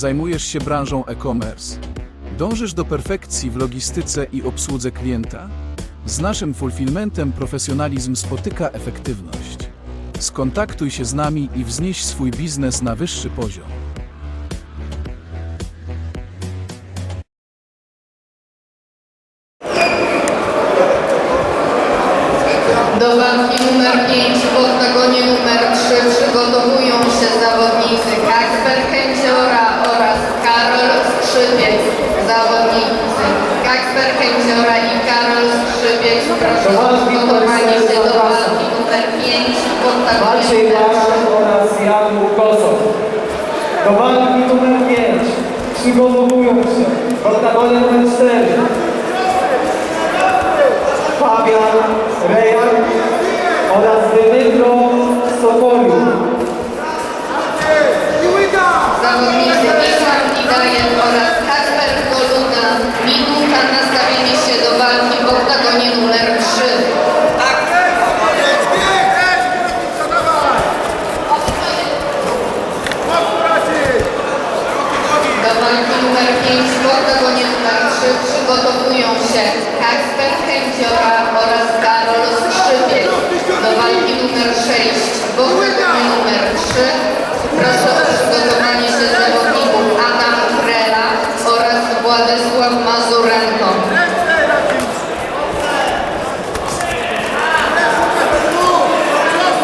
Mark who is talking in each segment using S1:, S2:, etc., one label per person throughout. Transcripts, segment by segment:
S1: Zajmujesz się branżą e-commerce. Dążysz do perfekcji w logistyce i obsłudze klienta? Z naszym fulfillmentem profesjonalizm spotyka efektywność. Skontaktuj się z nami i wznieś swój biznes na wyższy poziom.
S2: Do walki numer 5 w oktagonie numer 3 przygotowują się zawodnicy Kacper Kędziora oraz Karol Skrzypiec. Zawodnicy Kacper Kędziora i Karol Skrzypiec proszę o przygotowanie się do walki numer 5 w oktagonie
S3: Maciej
S2: numer 3.
S3: Łasz oraz Jan Łukosow. Do walki numer 5 przygotowują się oktagonie numer 4 Fabian Rejan oraz Dymytro Sokoliuk.
S2: Zawodnicy Islam Didajen oraz Kacper Koluna. Minuta nastawienie się do walki w oktagonie numer 3. Do walki numer 5 w oktagonie numer 3 przygotowują się Kacper Kędziora oraz Karol Skrzypiec. Do walki numer 6 w oktagonie numer 3 proszę o przygotowanie się zawodników Adam Krela oraz Władysław Mazurenko.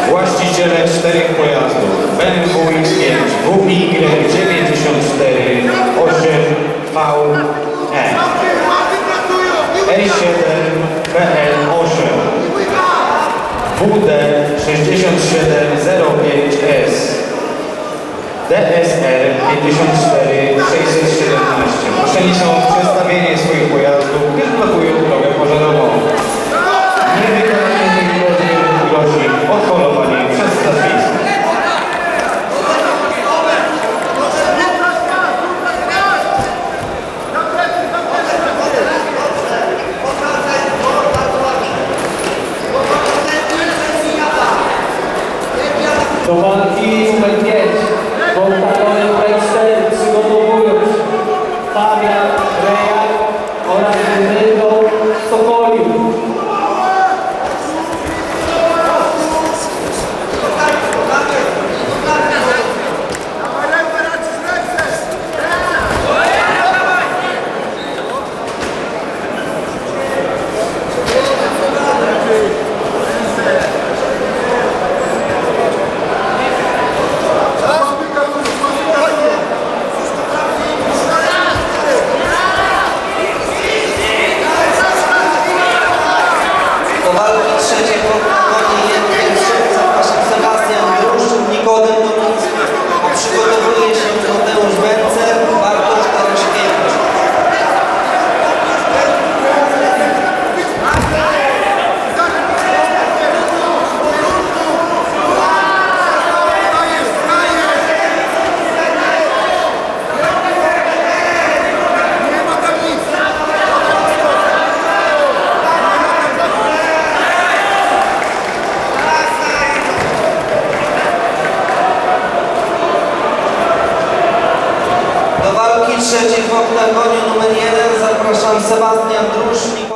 S4: Właściciele czterech pojazdów BMW X5 WY 94 8VE E7 DSR 54 617 Proszeni są o przedstawienie swoich pojazdów, gdyż blokują drogę pożarową. Niewykonanie tej ilości grozi odholowanie przez straż miejską.
S3: Do walki numer 5 w oktagonie numer 4 przygotowują się Fabian Rejan oraz Dymytro Sokoliuk.
S5: Do walki trzeciej w Trzeciej w oktagonie numer jeden zapraszam Sebastian Druszczyn.